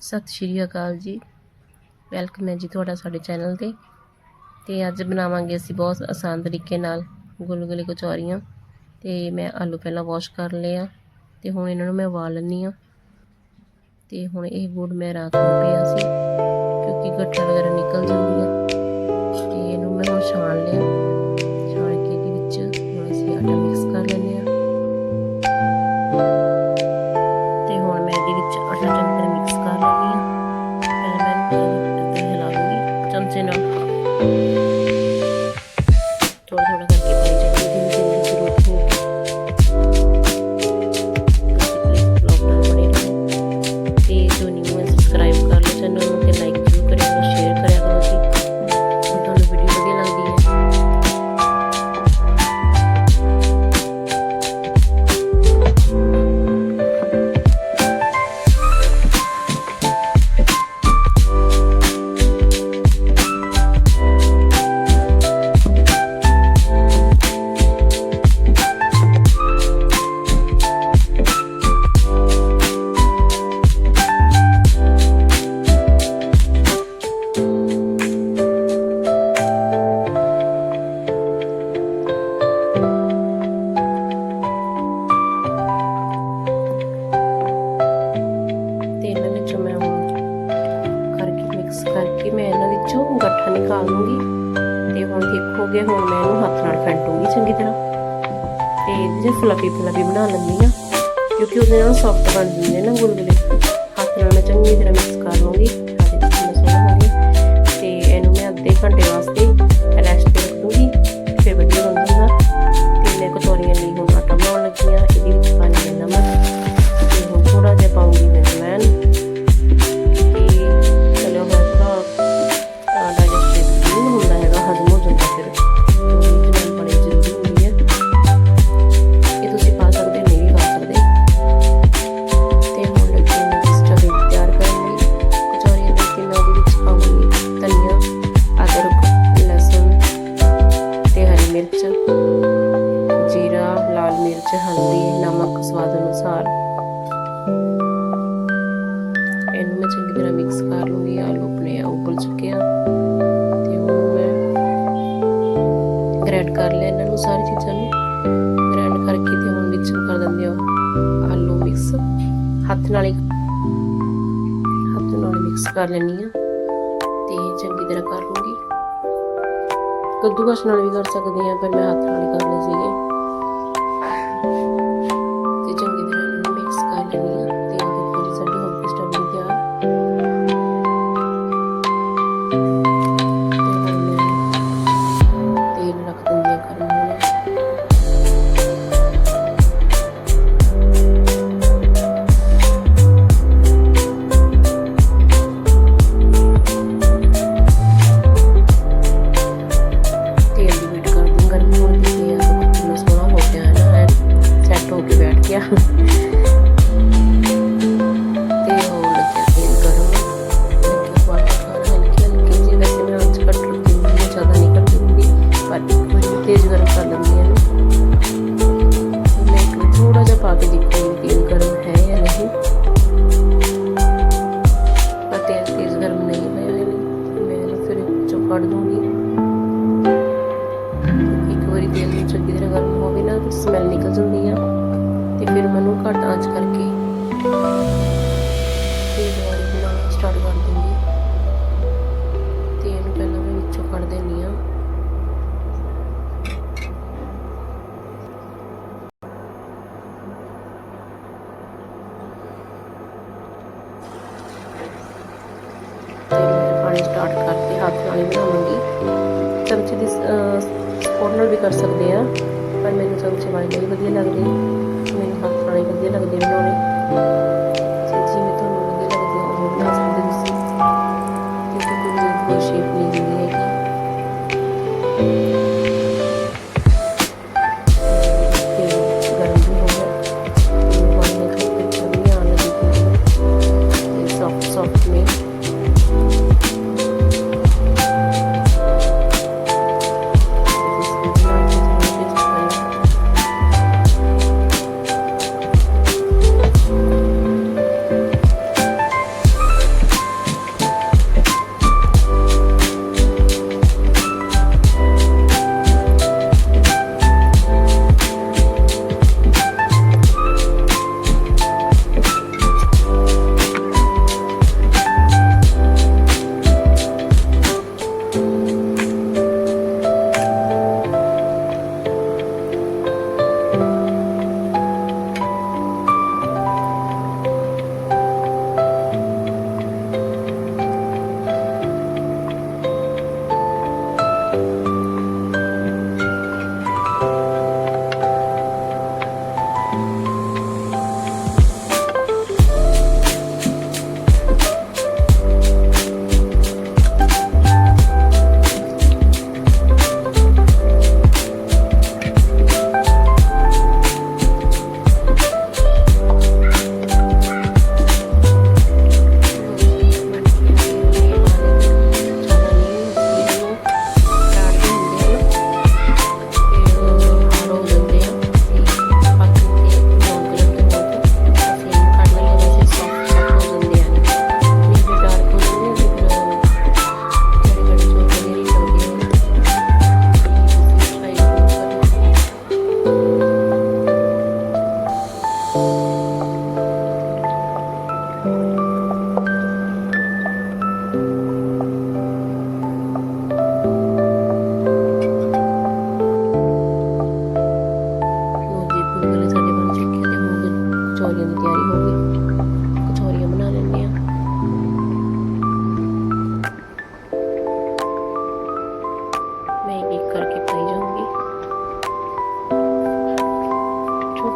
ਸਤਿ ਸ਼੍ਰੀ ਅਕਾਲ ਜੀ। ਵੈਲਕਮ ਹੈ ਜੀ ਤੁਹਾਡਾ ਸਾਡੇ ਚੈਨਲ ਤੇ। ਤੇ ਅੱਜ ਬਣਾਵਾਂਗੇ ਅਸੀਂ ਬਹੁਤ ਆਸਾਨ ਤਰੀਕੇ ਨਾਲ ਗੁਲਗੁਲੇ ਕਚੌਰੀਆਂ। ਤੇ ਮੈਂ ਆਲੂ ਪਹਿਲਾਂ ਵਾਸ਼ ਕਰ ਲਿਆ ਤੇ ਹੁਣ ਇਹਨਾਂ ਨੂੰ ਮੈਂ ਉਬਾਲ ਲੈਂਦੀ ਆ ਤੇ ਹੁਣ ਇਹ ਗੁੜ ਮੈਂ ਰਾਤ ਨੂੰ ਪਿਆ ਸੀ ਕਿਉਂਕਿ ਗੱਠਾ ਵਗੈਰਾ ਨਿਕਲ ਜਾਂਦੀ ਆ। ਤੇ ਇਹਨੂੰ ਮੈਂ ਹੁਣ ਛਾਣ ਲਿਆ। ਛਾਣ ਕੇ ਇਹਦੇ ਵਿੱਚ ਹੁਣ ਅਸੀਂ ਆਟਾ ਮਿਕਸ ਕਰ ਲੈਂਦੇ ਆ ਲੂੰਗੀ ਦੇਖੋਗੇ ਹੁਣ ਮੈਂ ਇਹਨੂੰ ਹੱਥ ਨਾਲ ਫੈਂਟੂੰਗੀ ਚੰਗੀ ਤਰ੍ਹਾਂ। ਤੇ ਜੇ ਫਲਫੀ ਫਲਫੀ ਬਣਾ ਲੈਂਦੀ ਆ ਕਿਉਂਕਿ ਉਹਦੇ ਨਾਲ ਸੌਫਟ ਬਣ ਜਾਂਦੇ ਨੇ ਨਾ ਗੁਲਗੁਲੇ। ਹੱਥ ਨਾਲ ਮੈਂ ਚੰਗੀ ਤਰ੍ਹਾਂ ਮਿਕਸ ਕਰ ਲੂੰਗੀ ਕਰਕੇ ਕਰ ਦਿੰਦੇ ਹੋ। ਆਲੂ ਮਿਕਸ ਹੱਥ ਨਾਲ ਹੀ ਹੱਥ ਨਾਲ ਮਿਕਸ ਕਰ ਲੈਣੀ ਆ। ਤੇ ਚੰਗੀ ਤਰ੍ਹਾਂ ਕਰ ਲੂੰਗੀ। ਕੱਦੂਕਸ ਨਾਲ ਵੀ ਕਰ ਸਕਦੇ ਆ, ਪਰ ਮੈਂ ਹੱਥ ਨਾਲ ਹੀ ਕਰ ਸੀਗੇ। ਇੱਕ ਵਾਰੀ ਤੇਲ ਨੂੰ ਚੰਗੀ ਤਰ੍ਹਾਂ ਗਰਮ ਹੋਵੇ ਨਾ ਫਿਰ ਸਮੈਲ ਨਿਕਲ ਜਾਂਦੀ ਆ। ਤੇ ਫਿਰ ਮੈਨੂੰ ਘੱਟ ਆਂਚ ਕਰਕੇ ਤੇਲ ਵਾਲੀ ਬਣਾਉਣਾ ਸਟਾਰਟ ਕਰ ਦੂੰਗੀ ਤੇ ਇਹਨੂੰ ਪਹਿਲਾਂ ਮੈਂ ਵਿੱਚੋਂ ਕੱਢ ਦੇਣੀ ਆ। ਤੇ ਮੈਂ ਪਾਣੀ ਸਟਾਰਟ ਕਰਕੇ ਹੱਥ ਨਾਲ ਹੀ ਬਣਾਵਾਂਗੀ। ਚਮਚੇ ਦੀ ਸਪੋਰਟ ਵੀ ਕਰ ਸਕਦੇ ਆ, ਪਰ ਮੈਨੂੰ ਚਮਚੇ ਵਾਲੀ ਨਹੀਂ ਵਧੀਆ ਲੱਗਦੀ ਮੈਨੂੰ ਹੱਥ ਨਾਲ ਵਧੀਆ ਲੱਗਦੇ ਬਣਾਉਣੀ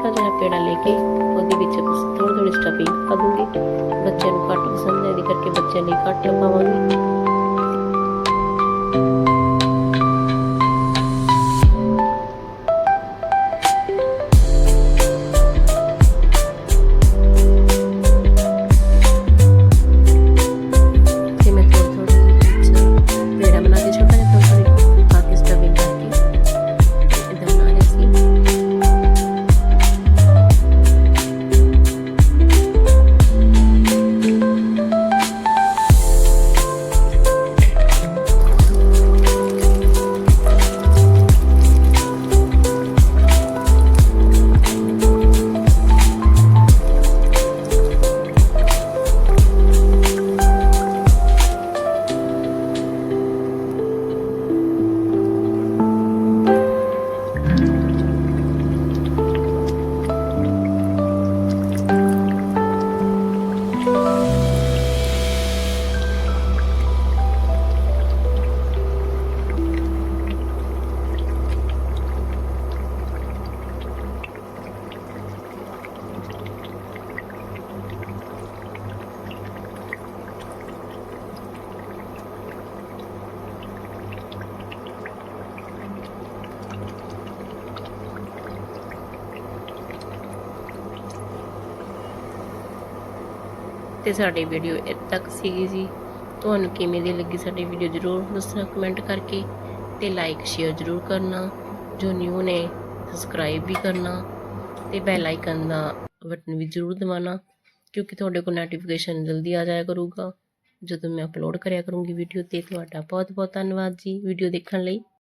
ਹਲਕਾ ਜਿਹਾ ਪੇੜਾ ਲੈ ਕੇ ਉਹਦੇ ਵਿੱਚ ਥੋੜੀ ਥੋੜੀ ਸਟਫਿੰਗ ਪਾ ਦੂੰਗੀ। ਬੱਚਿਆਂ ਨੂੰ ਘੱਟ ਪਸੰਦ ਹੈ ਇਹਦੇ ਕਰਕੇ ਬੱਚਿਆਂ ਲਈ ਘੱਟ ਪਾਵਾਂਗੀ ਤੇ ਸਾਡੀ ਵੀਡੀਓ ਇੱਥੇ ਤੱਕ ਸੀਗੀ ਜੀ। ਤੁਹਾਨੂੰ ਕਿਵੇਂ ਦੀ ਲੱਗੀ ਸਾਡੀ ਵੀਡੀਓ ਜਰੂਰ ਦੱਸਣਾ ਕਮੈਂਟ ਕਰਕੇ ਤੇ ਲਾਈਕ ਸ਼ੇਅਰ ਜਰੂਰ ਕਰਨਾ। ਜੋ ਨਿਊ ਨੇ ਸਬਸਕ੍ਰਾਈਬ ਵੀ ਕਰਨਾ ਤੇ ਬੈਲ ਆਈਕਨ ਦਾ ਬਟਨ ਵੀ ਜਰੂਰ ਦਬਾਉਣਾ ਕਿਉਂਕਿ ਤੁਹਾਡੇ ਕੋਲ ਨੋਟੀਫਿਕੇਸ਼ਨ ਜਲਦੀ ਆ ਜਾਇਆ ਕਰੂਗਾ। ਜਦੋਂ ਮੈਂ ਅਪਲੋਡ ਕਰਿਆ ਕਰੂੰਗੀ ਵੀਡੀਓ ਤੇ ਤੁਹਾਡਾ ਬਹੁਤ ਬਹੁਤ ਧੰਨਵਾਦ ਜੀ। ਵੀਡੀਓ ਦੇਖਣ ਲਈ